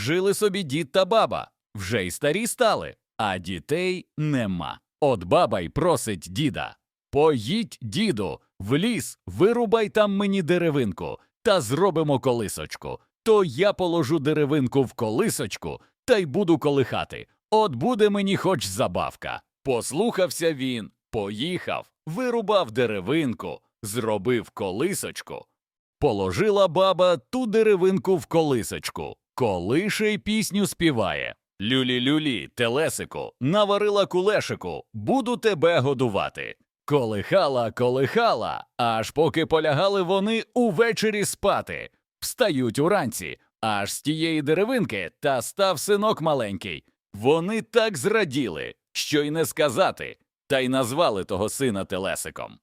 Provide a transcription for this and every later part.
Жили собі дід та баба, вже й старі стали, а дітей нема. От баба й просить діда. Поїдь, діду, в ліс, вирубай там мені деревинку, та зробимо колисочку. То я положу деревинку в колисочку та й буду колихати. От буде мені хоч забавка. Послухався він, поїхав, вирубав деревинку, зробив колисочку. Положила баба ту деревинку в колисочку, колише й пісню співає. Люлі-люлі, телесику, наварила кулешику, буду тебе годувати. Колихала, колихала, аж поки полягали вони увечері спати. Встають уранці, аж з тієї деревинки та став синок маленький. Вони так зраділи, що й не сказати, та й назвали того сина телесиком.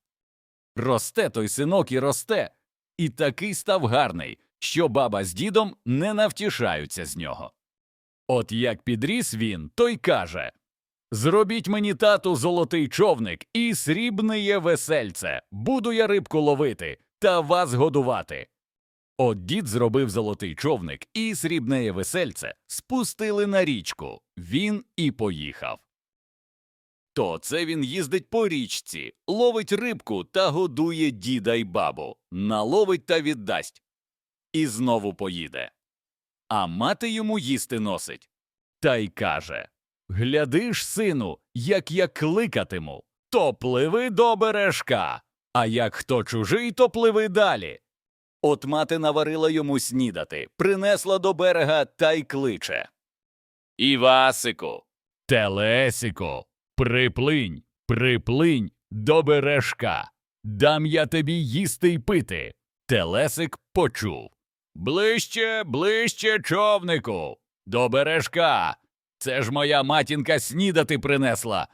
Росте той синок і росте, і такий став гарний, що баба з дідом не навтішаються з нього. От як підріс він, той каже Зробіть мені тату золотий човник і срібне є весельце, буду я рибку ловити та вас годувати. От дід зробив золотий човник і срібне весельце спустили на річку. Він і поїхав. То це він їздить по річці, ловить рибку та годує діда й бабу, наловить та віддасть. І знову поїде. А мати йому їсти носить. Та й каже Гляди ж, сину, як я кликатиму, то пливи до бережка, а як хто чужий, то пливи далі. От мати наварила йому снідати, принесла до берега та й кличе. Івасику, телесику, приплинь, приплинь до бережка. Дам я тобі їсти й пити. Телесик почув. Ближче, ближче, човнику, до бережка. Це ж моя матінка снідати принесла.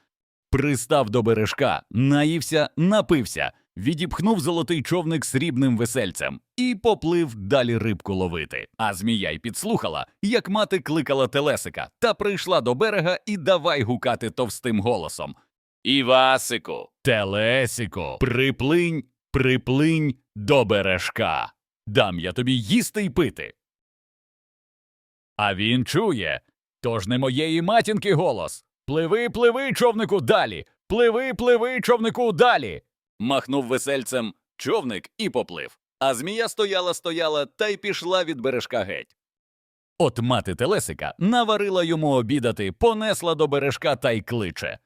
Пристав до бережка, наївся, напився, відіпхнув золотий човник срібним весельцем і поплив далі рибку ловити. А змія й підслухала, як мати кликала телесика, та прийшла до берега і давай гукати товстим голосом. Івасику, телесику, приплинь, приплинь до бережка. Дам я тобі їсти й пити. А він чує. Тож не моєї матінки голос. Пливи, пливи, човнику, далі. Пливи, пливи, човнику, далі. Махнув весельцем човник і поплив. А змія стояла, стояла та й пішла від бережка геть. От мати Телесика наварила йому обідати, понесла до бережка та й кличе.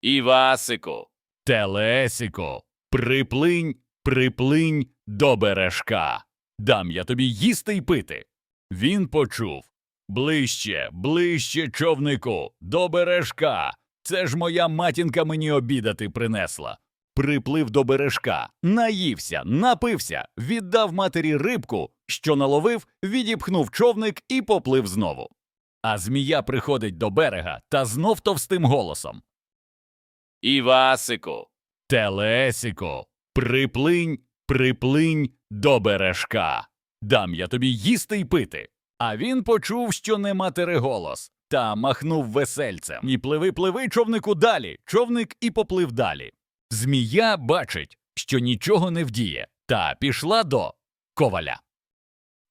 Івасику, Телесику, приплинь, приплинь до бережка. Дам я тобі їсти й пити. Він почув. Ближче, ближче, човнику, до бережка. Це ж моя матінка мені обідати принесла. Приплив до бережка, наївся, напився, віддав матері рибку, що наловив, відіпхнув човник і поплив знову. А змія приходить до берега та знов товстим голосом. Івасику, телесику, приплинь, приплинь до бережка. Дам я тобі їсти й пити. А він почув, що не матери голос, та махнув весельцем. І пливи, пливи, човнику далі. Човник і поплив далі. Змія бачить, що нічого не вдіє, та пішла до коваля.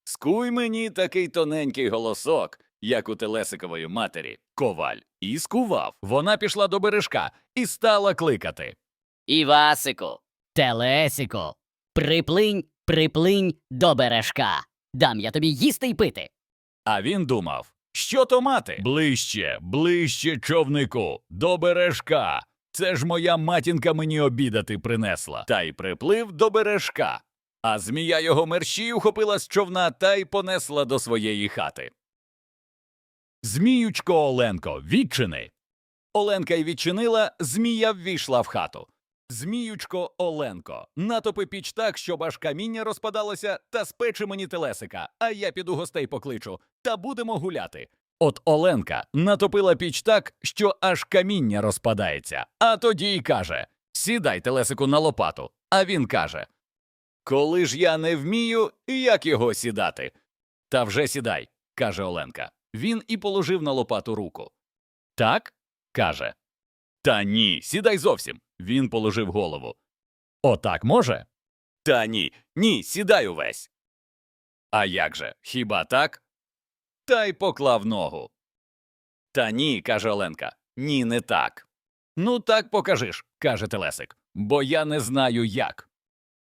Скуй мені такий тоненький голосок, як у Телесикової матері, коваль, і скував. Вона пішла до бережка і стала кликати. Івасику, телесику, приплинь, приплинь до бережка. Дам я тобі їсти й пити. А він думав, що то мати? Ближче, ближче, човнику, до бережка. Це ж моя матінка мені обідати принесла. Та й приплив до бережка. А змія його мерщій ухопила з човна та й понесла до своєї хати. Зміючко Оленко, відчини. Оленка й відчинила, змія ввійшла в хату. Зміючко Оленко, натопи піч так, щоб аж каміння розпадалося, та спечи мені телесика, а я піду гостей покличу, та будемо гуляти. От Оленка натопила піч так, що аж каміння розпадається, а тоді й каже Сідай телесику на лопату. А він каже Коли ж я не вмію, як його сідати? Та вже сідай, каже Оленка. Він і положив на лопату руку. Так? каже. Та ні, сідай зовсім. Він положив голову. Отак може? Та ні, ні, сідай увесь. А як же, хіба так? та й поклав ногу. Та ні, каже Оленка. Ні, не так. Ну так покажиш, каже Телесик, бо я не знаю як.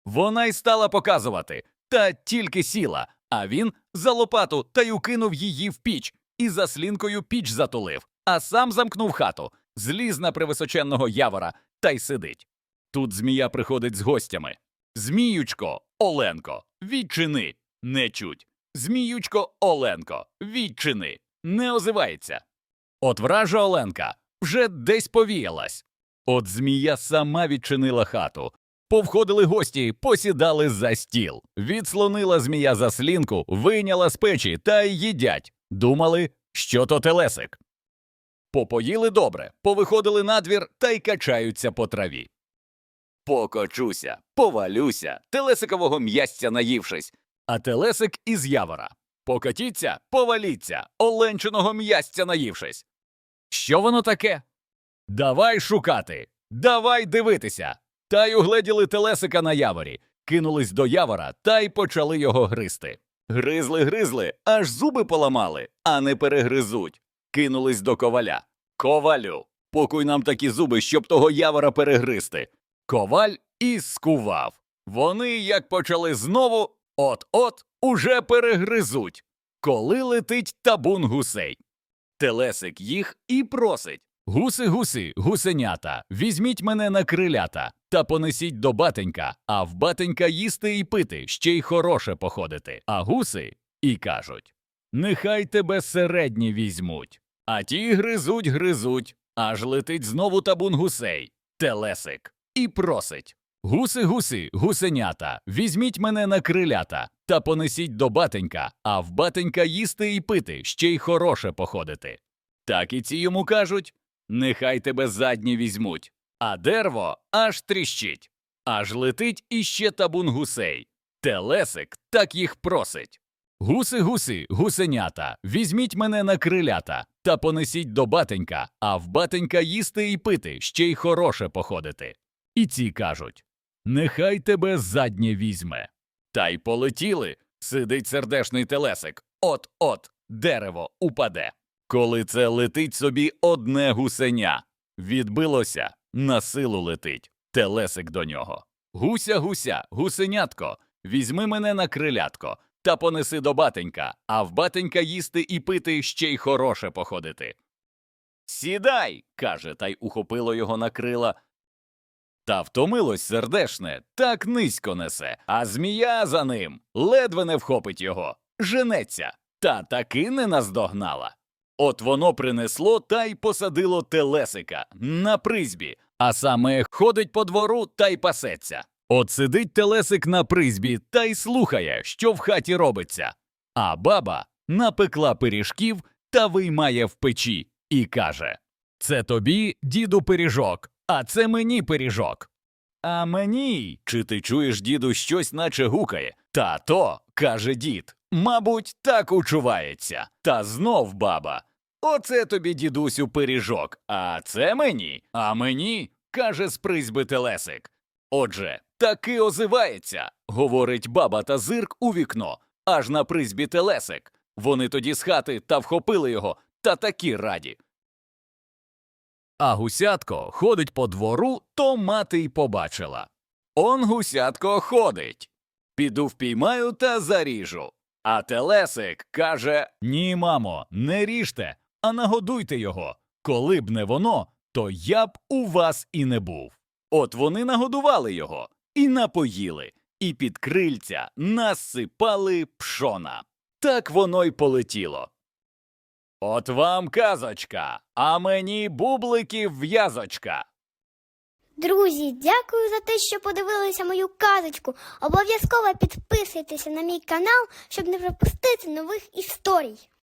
Вона й стала показувати, та тільки сіла, а він за лопату та й укинув її в піч і заслінкою піч затулив, а сам замкнув хату, зліз на превисоченного явора та й сидить. Тут змія приходить з гостями. Зміючко, Оленко, відчини, не чуть. Зміючко, Оленко, відчини, не озивається. От вража Оленка вже десь повіялась. От змія сама відчинила хату. Повходили гості, посідали за стіл. Відслонила змія заслінку, вийняла з печі та їдять. Думали, що то телесик. Попоїли добре, повиходили надвір та й качаються по траві. Покочуся, повалюся, телесикового м'ясця наївшись, а телесик із явора. Покатіться, поваліться, оленчиного м'ясця наївшись. Що воно таке? Давай шукати, давай дивитися. Та й угледіли телесика на яворі, кинулись до явора та й почали його гризти. Гризли, гризли, аж зуби поламали, а не перегризуть. Кинулись до коваля. Ковалю, покуй нам такі зуби, щоб того явора перегризти. Коваль і скував. Вони, як почали знову, от-от уже перегризуть. Коли летить табун гусей. Телесик їх і просить. Гуси, гуси, гусенята, візьміть мене на крилята та понесіть до батенька, а в батенька їсти і пити, ще й хороше походити. А гуси і кажуть: Нехай тебе середні візьмуть. А ті гризуть, гризуть, аж летить знову табун гусей. Телесик і просить. Гуси, гуси, гусенята, візьміть мене на крилята та понесіть до батенька, а в батенька їсти і пити, ще й хороше походити. Так і ці йому кажуть нехай тебе задні візьмуть, а дерво аж тріщить, аж летить іще табун гусей. Телесик так їх просить. Гуси, гуси, гусенята, візьміть мене на крилята та понесіть до батенька, а в батенька їсти і пити, ще й хороше походити. І ці кажуть Нехай тебе заднє візьме. Та й полетіли. Сидить сердешний телесик. От от дерево упаде. Коли це летить собі одне гусеня. Відбилося, на силу летить. Телесик до нього. Гуся, гуся, гусенятко, візьми мене на крилятко та понеси до батенька, а в батенька їсти і пити ще й хороше походити. Сідай, каже, та й ухопило його на крила. Та втомилось сердешне, так низько несе, а змія за ним ледве не вхопить його, женеться, та таки не наздогнала. От воно принесло та й посадило телесика на призбі, а саме ходить по двору та й пасеться. От сидить телесик на призбі та й слухає, що в хаті робиться. А баба напекла пиріжків та виймає в печі і каже: Це тобі, діду, пиріжок, а це мені пиріжок. А мені. Чи ти чуєш, діду, щось наче гукає? Та то, каже дід, мабуть, так учувається. Та знов баба. Оце тобі, дідусю, пиріжок, а це мені, а мені, каже з призьби телесик. Отже, таки озивається, говорить баба та зирк у вікно, аж на призбі телесик. Вони тоді з хати та вхопили його, та такі раді. А гусятко ходить по двору, то мати й побачила. Он гусятко ходить. Піду впіймаю та заріжу. А телесик каже Ні, мамо, не ріжте, а нагодуйте його. Коли б не воно, то я б у вас і не був. От вони нагодували його і напоїли, і під крильця насипали пшона. Так воно й полетіло. От вам казочка, а мені бубликів в'язочка. Друзі, дякую за те, що подивилися мою казочку. Обов'язково підписуйтеся на мій канал, щоб не пропустити нових історій.